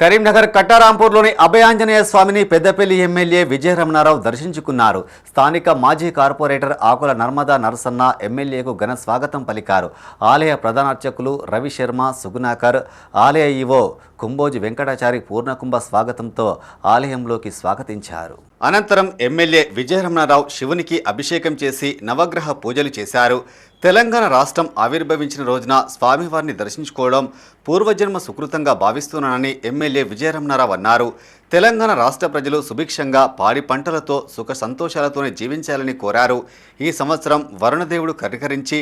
కరీంనగర్ కట్టారాంపూర్లోని అభయాంజనేయ స్వామిని పెద్దపల్లి ఎమ్మెల్యే విజయరమణారావు దర్శించుకున్నారు. స్థానిక మాజీ కార్పొరేటర్ ఆకుల నర్మదా నరసన్న ఎమ్మెల్యేకు ఘన స్వాగతం పలికారు. ఆలయ ప్రధానార్చకులు రవిశర్మ సుగుణాకర్ ఆలయ ఈవో కుంబోజి వెంకటాచారి పూర్ణకుంభ స్వాగతంతో ఆలయంలోకి స్వాగతించారు. అనంతరం ఎమ్మెల్యే విజయరమణారావు శివునికి అభిషేకం చేసి నవగ్రహ పూజలు చేశారు. తెలంగాణ రాష్ట్రం ఆవిర్భవించిన రోజున స్వామివారిని దర్శించుకోవడం పూర్వజన్మ సుకృతంగా భావిస్తున్నానని ఎమ్మెల్యే విజయరమణారావు అన్నారు. తెలంగాణ రాష్ట్ర ప్రజలు సుభిక్షంగా పాడి పంటలతో సుఖ సంతోషాలతోనే జీవించాలని కోరారు. ఈ సంవత్సరం వరుణదేవుడు కరికరించి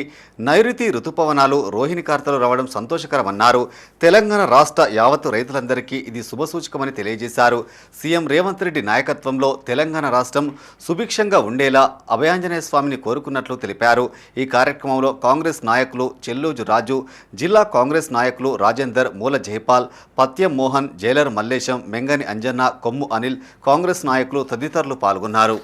నైరుతి ఋతుపవనాలు రోహిణి కార్తలు రావడం సంతోషకరమన్నారు. తెలంగాణ రాష్ట్ర యావత్తు రైతులందరికీ ఇది శుభసూచకమని తెలియజేశారు. సీఎం రేవంత్ రెడ్డి నాయకత్వంలో తెలంగాణ రాష్ట్రం సుభిక్షంగా ఉండేలా అభయాంజనేయ స్వామిని కోరుకున్నట్లు తెలిపారు. ఈ కార్యక్రమంలో కాంగ్రెస్ నాయకులు చెల్లూజు రాజు జిల్లా కాంగ్రెస్ నాయకులు రాజేందర్ మూల జైపాల్ పత్యం మోహన్ జైలర్ మల్లేశం మెంగని అంజన్న కొమ్ము అనిల్ కాంగ్రెస్ నాయకులు తదితరులు పాల్గొన్నారు.